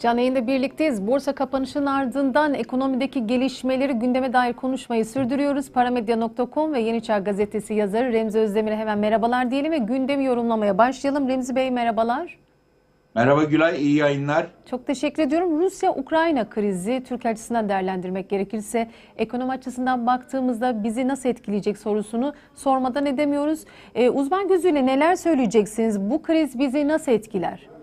Canlı yayında birlikteyiz. Borsa kapanışının ardından ekonomideki gelişmeleri gündeme dair konuşmayı sürdürüyoruz. Paramedya.com ve Yeni Çağ Gazetesi yazarı Remzi Özdemir'e hemen merhabalar diyelim ve gündemi yorumlamaya başlayalım. Remzi Bey merhabalar. Merhaba Gülay, iyi yayınlar. Çok teşekkür ediyorum. Rusya-Ukrayna krizi Türkiye açısından değerlendirmek gerekirse ekonomi açısından baktığımızda bizi nasıl etkileyecek sorusunu sormadan edemiyoruz. Ee, uzman gözüyle neler söyleyeceksiniz? Bu kriz bizi nasıl etkiler?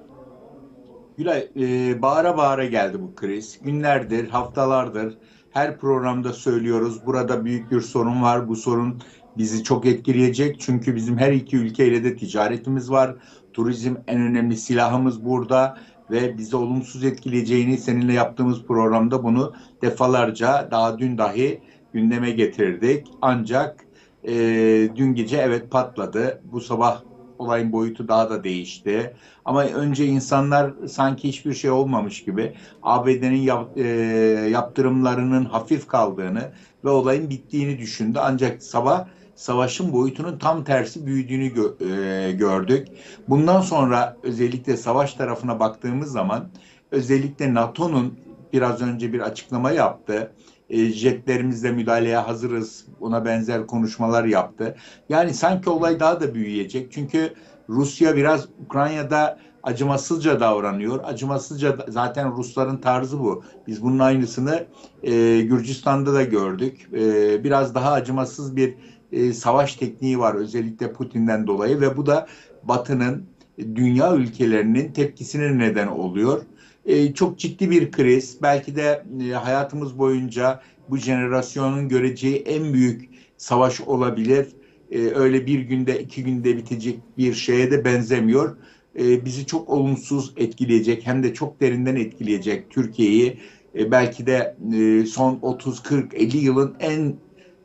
Gülay, e, bağıra bağıra geldi bu kriz. Günlerdir, haftalardır her programda söylüyoruz. Burada büyük bir sorun var. Bu sorun bizi çok etkileyecek. Çünkü bizim her iki ülkeyle de ticaretimiz var. Turizm en önemli silahımız burada ve bizi olumsuz etkileyeceğini seninle yaptığımız programda bunu defalarca daha dün dahi gündeme getirdik. Ancak e, dün gece evet patladı. Bu sabah olayın boyutu daha da değişti. Ama önce insanlar sanki hiçbir şey olmamış gibi ABD'nin yap, e, yaptırımlarının hafif kaldığını ve olayın bittiğini düşündü. Ancak sabah savaşın boyutunun tam tersi büyüdüğünü gö e, gördük. Bundan sonra özellikle savaş tarafına baktığımız zaman özellikle NATO'nun biraz önce bir açıklama yaptı. E, jetlerimizle müdahaleye hazırız. Ona benzer konuşmalar yaptı. Yani sanki olay daha da büyüyecek. Çünkü Rusya biraz Ukrayna'da acımasızca davranıyor. Acımasızca zaten Rusların tarzı bu. Biz bunun aynısını e, Gürcistan'da da gördük. E, biraz daha acımasız bir e, savaş tekniği var özellikle Putin'den dolayı ve bu da Batı'nın dünya ülkelerinin tepkisine neden oluyor. E, çok ciddi bir kriz. Belki de e, hayatımız boyunca bu jenerasyonun göreceği en büyük savaş olabilir. E, öyle bir günde iki günde bitecek bir şeye de benzemiyor. E, bizi çok olumsuz etkileyecek hem de çok derinden etkileyecek Türkiye'yi. Belki de e, son 30, 40, 50 yılın en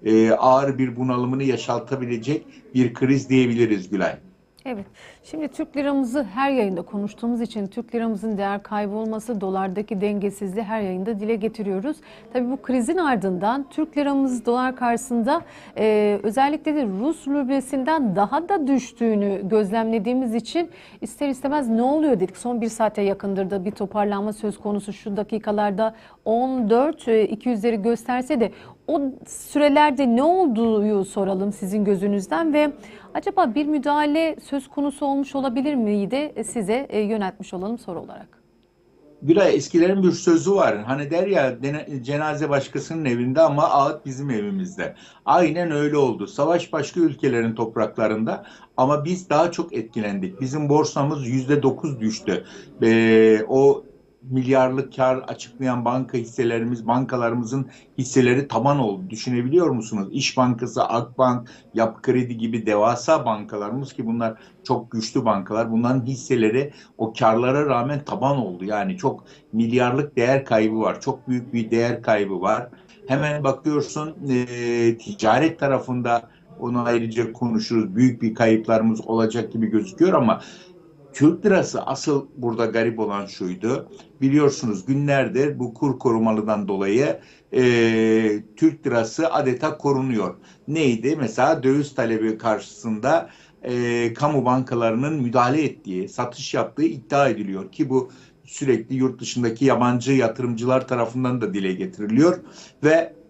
e, ağır bir bunalımını yaşaltabilecek bir kriz diyebiliriz Gülay. Evet. Şimdi Türk liramızı her yayında konuştuğumuz için Türk liramızın değer kaybolması, dolardaki dengesizliği her yayında dile getiriyoruz. Tabii bu krizin ardından Türk liramız dolar karşısında e, özellikle de Rus rublesinden daha da düştüğünü gözlemlediğimiz için ister istemez ne oluyor dedik. Son bir saate yakındır da bir toparlanma söz konusu şu dakikalarda 14 e, 200'leri gösterse de o sürelerde ne olduğu soralım sizin gözünüzden ve acaba bir müdahale söz konusu olmuş olabilir miydi size e, yöneltmiş olalım soru olarak. Gülay eskilerin bir sözü var. Hani der ya cenaze başkasının evinde ama ağıt bizim evimizde. Aynen öyle oldu. Savaş başka ülkelerin topraklarında ama biz daha çok etkilendik. Bizim borsamız yüzde dokuz düştü. Ee, o milyarlık kar açıklayan banka hisselerimiz, bankalarımızın hisseleri taban oldu. Düşünebiliyor musunuz? İş Bankası, Akbank, Yapı Kredi gibi devasa bankalarımız ki bunlar çok güçlü bankalar. Bunların hisseleri o karlara rağmen taban oldu. Yani çok milyarlık değer kaybı var. Çok büyük bir değer kaybı var. Hemen bakıyorsun e, ticaret tarafında onu ayrıca konuşuruz. Büyük bir kayıplarımız olacak gibi gözüküyor ama Türk lirası asıl burada garip olan şuydu. Biliyorsunuz günlerdir bu kur korumalıdan dolayı e, Türk lirası adeta korunuyor. Neydi? Mesela döviz talebi karşısında e, kamu bankalarının müdahale ettiği, satış yaptığı iddia ediliyor ki bu sürekli yurt dışındaki yabancı yatırımcılar tarafından da dile getiriliyor ve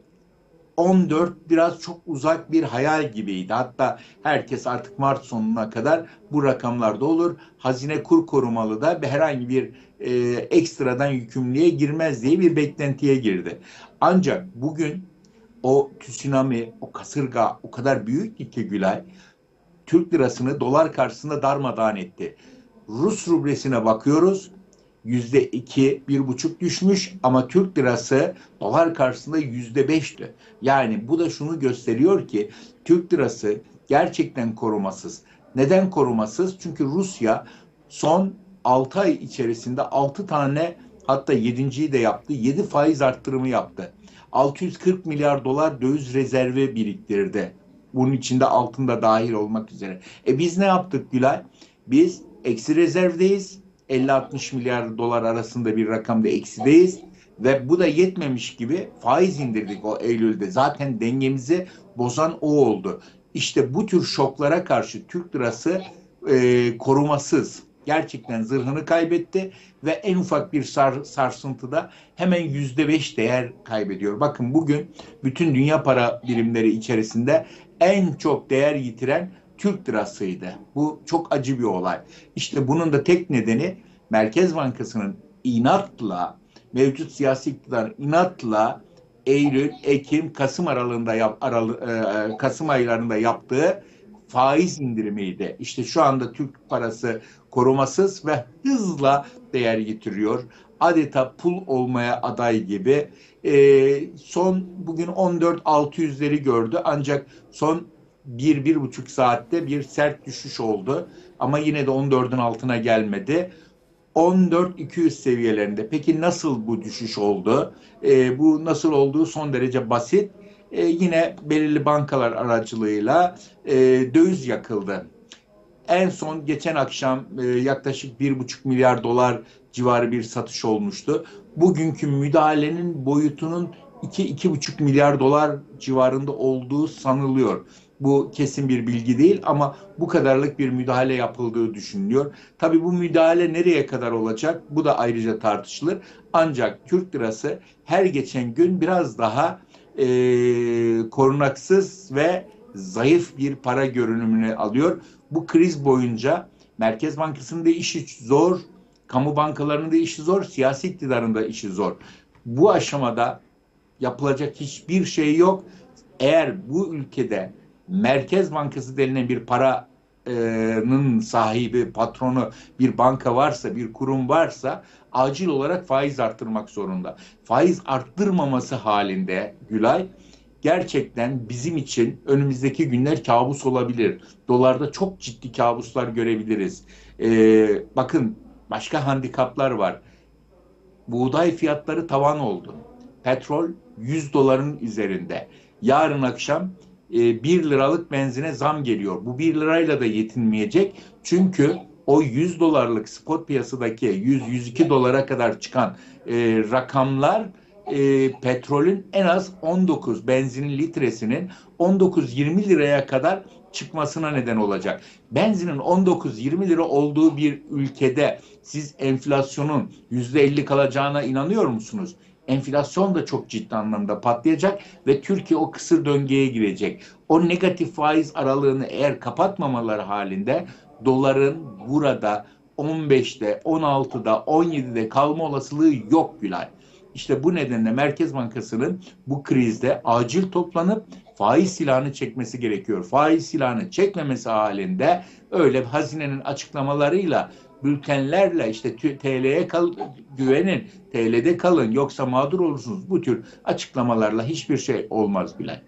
14 biraz çok uzak bir hayal gibiydi. Hatta herkes artık Mart sonuna kadar bu rakamlarda olur. Hazine kur korumalı da herhangi bir e, ekstradan yükümlülüğe girmez diye bir beklentiye girdi. Ancak bugün o tsunami, o kasırga o kadar büyük ki Gülay, Türk lirasını dolar karşısında darmadağın etti. Rus rublesine bakıyoruz yüzde iki, bir buçuk düşmüş ama Türk lirası dolar karşısında yüzde beşti. Yani bu da şunu gösteriyor ki Türk lirası gerçekten korumasız. Neden korumasız? Çünkü Rusya son 6 ay içerisinde 6 tane hatta 7.yi de yaptı. 7 faiz arttırımı yaptı. 640 milyar dolar döviz rezervi biriktirdi. Bunun içinde altın da dahil olmak üzere. E biz ne yaptık Gülay? Biz eksi rezervdeyiz 50-60 milyar dolar arasında bir rakamda eksideyiz. Ve bu da yetmemiş gibi faiz indirdik o Eylül'de. Zaten dengemizi bozan o oldu. İşte bu tür şoklara karşı Türk lirası e, korumasız. gerçekten zırhını kaybetti ve en ufak bir sar, sarsıntıda hemen yüzde beş değer kaybediyor. Bakın bugün bütün dünya para birimleri içerisinde en çok değer yitiren Türk lirasıydı. Bu çok acı bir olay. İşte bunun da tek nedeni Merkez Bankası'nın inatla mevcut siyasi iktidar inatla Eylül, Ekim, Kasım aralığında yap, aralı, e, Kasım aylarında yaptığı faiz indirimiydi. İşte şu anda Türk parası korumasız ve hızla değer getiriyor. Adeta pul olmaya aday gibi. E, son bugün 14.600'leri gördü ancak son bir, bir buçuk saatte bir sert düşüş oldu. Ama yine de 14'ün altına gelmedi. 14-200 seviyelerinde. Peki nasıl bu düşüş oldu? E, bu nasıl olduğu son derece basit. E, yine belirli bankalar aracılığıyla e, döviz yakıldı. En son geçen akşam e, yaklaşık 1,5 milyar dolar civarı bir satış olmuştu. Bugünkü müdahalenin boyutunun 2-2,5 milyar dolar civarında olduğu sanılıyor. Bu kesin bir bilgi değil ama bu kadarlık bir müdahale yapıldığı düşünülüyor. Tabi bu müdahale nereye kadar olacak? Bu da ayrıca tartışılır. Ancak Türk lirası her geçen gün biraz daha e, korunaksız ve zayıf bir para görünümünü alıyor. Bu kriz boyunca Merkez Bankası'nın da işi zor, kamu bankalarının da işi zor, siyasi iktidarın da işi zor. Bu aşamada yapılacak hiçbir şey yok. Eğer bu ülkede Merkez Bankası denilen bir paranın sahibi, patronu bir banka varsa, bir kurum varsa acil olarak faiz arttırmak zorunda. Faiz arttırmaması halinde Gülay gerçekten bizim için önümüzdeki günler kabus olabilir. Dolarda çok ciddi kabuslar görebiliriz. Ee, bakın başka handikaplar var. Buğday fiyatları tavan oldu. Petrol 100 doların üzerinde. Yarın akşam 1 liralık benzine zam geliyor. Bu 1 lirayla da yetinmeyecek. Çünkü o 100 dolarlık spot piyasadaki 100-102 dolara kadar çıkan e, rakamlar e, petrolün en az 19 benzinin litresinin 19-20 liraya kadar çıkmasına neden olacak. Benzinin 19-20 lira olduğu bir ülkede siz enflasyonun %50 kalacağına inanıyor musunuz? Enflasyon da çok ciddi anlamda patlayacak ve Türkiye o kısır döngüye girecek. O negatif faiz aralığını eğer kapatmamaları halinde doların burada 15'te, 16'da, 17'de kalma olasılığı yok Gülay. İşte bu nedenle Merkez Bankası'nın bu krizde acil toplanıp faiz silahını çekmesi gerekiyor. Faiz silahını çekmemesi halinde öyle hazinenin açıklamalarıyla bültenlerle işte TL'ye kal, güvenin, TL'de kalın yoksa mağdur olursunuz. Bu tür açıklamalarla hiçbir şey olmaz bile.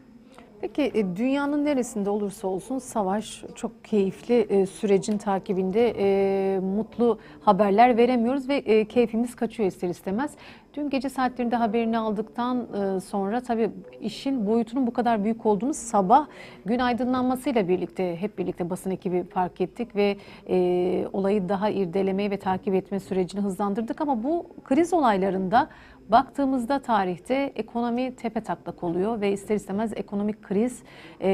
Peki e, dünyanın neresinde olursa olsun savaş çok keyifli e, sürecin takibinde e, mutlu haberler veremiyoruz ve e, keyfimiz kaçıyor ister istemez. Dün gece saatlerinde haberini aldıktan e, sonra tabii işin boyutunun bu kadar büyük olduğunu sabah gün aydınlanmasıyla birlikte hep birlikte basın ekibi fark ettik ve e, olayı daha irdelemeye ve takip etme sürecini hızlandırdık ama bu kriz olaylarında Baktığımızda tarihte ekonomi tepe taklak oluyor ve ister istemez ekonomik kriz e,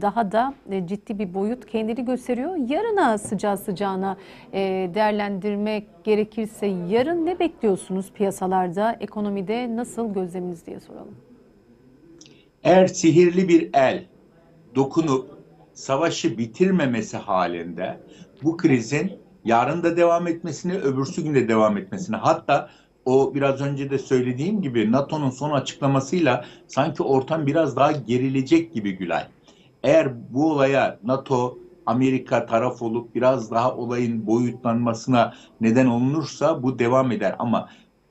daha da e, ciddi bir boyut kendini gösteriyor. Yarına sıcağı sıcağına e, değerlendirmek gerekirse yarın ne bekliyorsunuz piyasalarda, ekonomide nasıl gözleminiz diye soralım. Eğer sihirli bir el dokunup savaşı bitirmemesi halinde bu krizin yarın da devam etmesini, öbürsü gün de devam etmesini hatta o biraz önce de söylediğim gibi NATO'nun son açıklamasıyla sanki ortam biraz daha gerilecek gibi Gülay. Eğer bu olaya NATO, Amerika taraf olup biraz daha olayın boyutlanmasına neden olunursa bu devam eder. Ama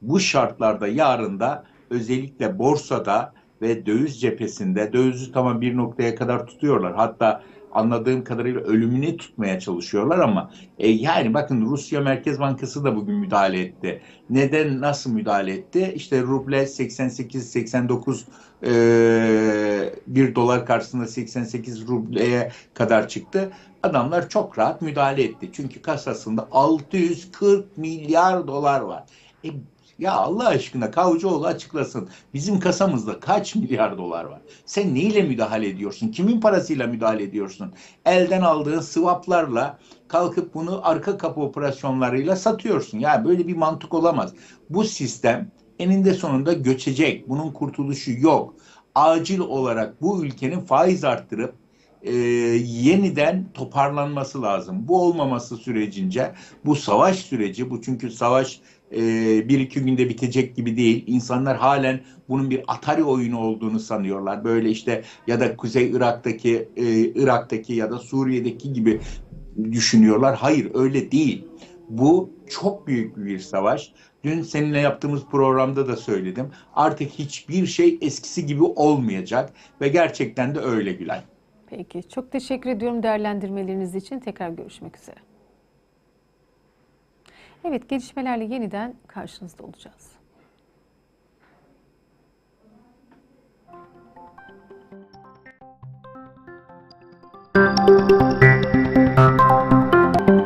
bu şartlarda yarın da özellikle borsada ve döviz cephesinde dövizi tamam bir noktaya kadar tutuyorlar. Hatta anladığım kadarıyla ölümünü tutmaya çalışıyorlar ama e, yani bakın Rusya Merkez Bankası da bugün müdahale etti. Neden nasıl müdahale etti? İşte ruble 88-89 e, bir dolar karşısında 88 rubleye kadar çıktı. Adamlar çok rahat müdahale etti. Çünkü kasasında 640 milyar dolar var. E, Ya Allah aşkına Kavcıoğlu açıklasın. Bizim kasamızda kaç milyar dolar var? Sen neyle müdahale ediyorsun? Kimin parasıyla müdahale ediyorsun? Elden aldığın swaplarla kalkıp bunu arka kapı operasyonlarıyla satıyorsun. Ya böyle bir mantık olamaz. Bu sistem eninde sonunda göçecek. Bunun kurtuluşu yok. Acil olarak bu ülkenin faiz arttırıp e, yeniden toparlanması lazım. Bu olmaması sürecince bu savaş süreci, bu çünkü savaş e, bir iki günde bitecek gibi değil. İnsanlar halen bunun bir Atari oyunu olduğunu sanıyorlar. Böyle işte ya da Kuzey Irak'taki e, Irak'taki ya da Suriye'deki gibi düşünüyorlar. Hayır öyle değil. Bu çok büyük bir savaş. Dün seninle yaptığımız programda da söyledim. Artık hiçbir şey eskisi gibi olmayacak ve gerçekten de öyle Gülay. Peki çok teşekkür ediyorum değerlendirmeleriniz için. Tekrar görüşmek üzere. Evet gelişmelerle yeniden karşınızda olacağız. Müzik